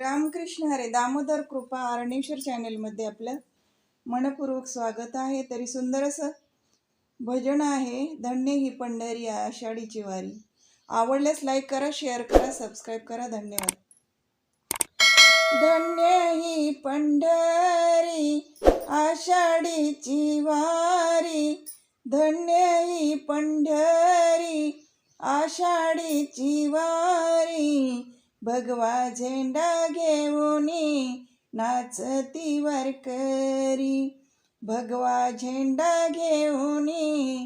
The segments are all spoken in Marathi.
रामकृष्ण हरे दामोदर कृपा अरणेश्वर चॅनेलमध्ये आपलं मनपूर्वक स्वागत आहे. तरी सुंदर असं भजन आहे धन्य ही पंढरी आषाढीची वारी. आवडल्यास लाईक करा शेअर करा सबस्क्राईब करा. धन्यवाद. धन्य ही पंढरी आषाढीची वारी. धन्य ही पंढरी आषाढीची वारी. भगवा झेंडा घेऊनी नाचती वारकरी. भगवा झेंडा घेऊनी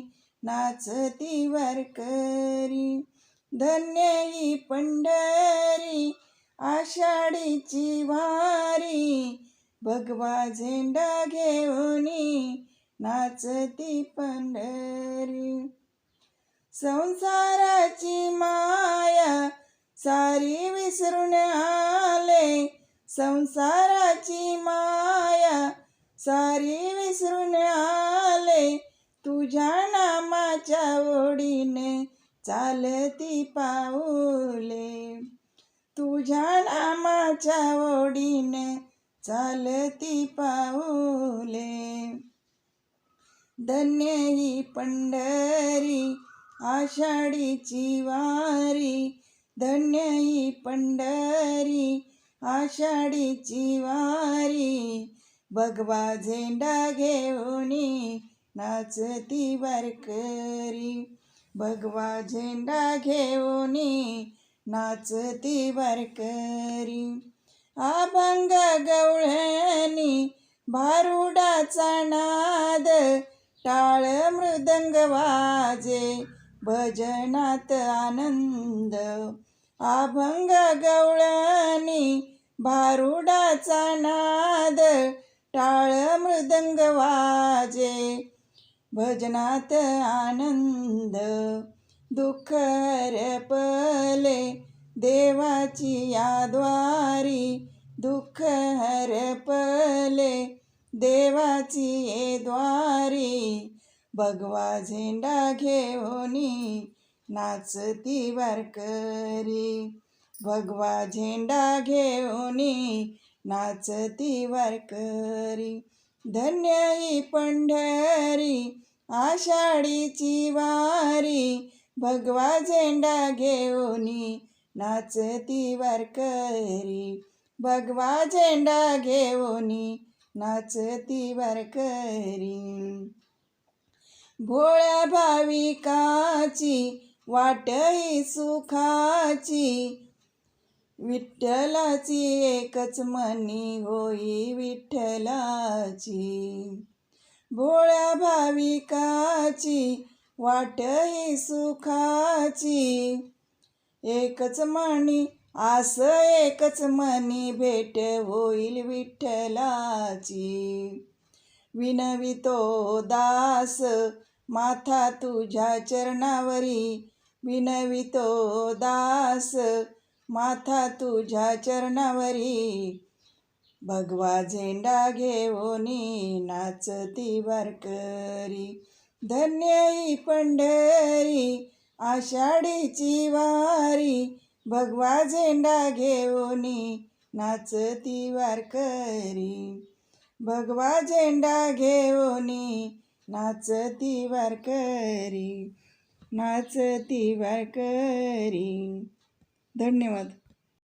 नाचती वारकरी. धन्य ही पंढरी आषाढीची वारी. भगवा झेंडा घेऊनी नाचती पंढरी. संसाराची माया सारी विसरून आले. संसाराची माया सारी विसरून आले. तुझ्या नामाच्या ओढीने चालती पाऊले. तुझ्या नामाच्या ओढीने चालती पाऊले. धन्य ही पंढरी आषाढीची वारी. धन्यई पंढरी आषाढीची वारी. भगवा झेंडा घेऊन नाचती वारकरी. भगवा झेंडा घेऊन नाचती वारकरी. अभंग गवळणी भारुडाचा नाद टाळ मृदंग वाजे. भजनात आनंद. अभंग गवळणी भारुडाचा नाद टाळ मृदंग वाजे. भजनात आनंद दुःख हरपले देवाची याद्वारी दुःख हरपले देवाची ये द्वारी भगवा झेंडा घेऊनी नाचती वारकरी. भगवा झेंडा घेऊनी नाचती वारकरी. धन्य ही पंढरी आषाढीची वारी. भगवा झेंडा घेऊनी नाचती वारकरी. भगवा झेंडा घेऊनी नाचती वारकरी. भोळ्या भाविकाची वाट ही सुखाची. विठ्ठलाची एकच मनी होई विठ्ठलाची. भोळ्या भाविकाची वाट ही सुखाची. एकच मनी आस एकच मनी भेट होईल विठ्ठलाची. विनवितो दास माथा तुझ्या चरणावरी. विनवितो दास माथा तुझ्या चरणावरी. भगवा झेंडा घेऊनी नाचती वारकरी. धन्यई पंढरी आषाढीची वारी. भगवा झेंडा घेऊनी नाचती वारकरी. भगवा झेंडा घेऊनी नाचती वारकरी नाचती वारकरी. धन्यवाद.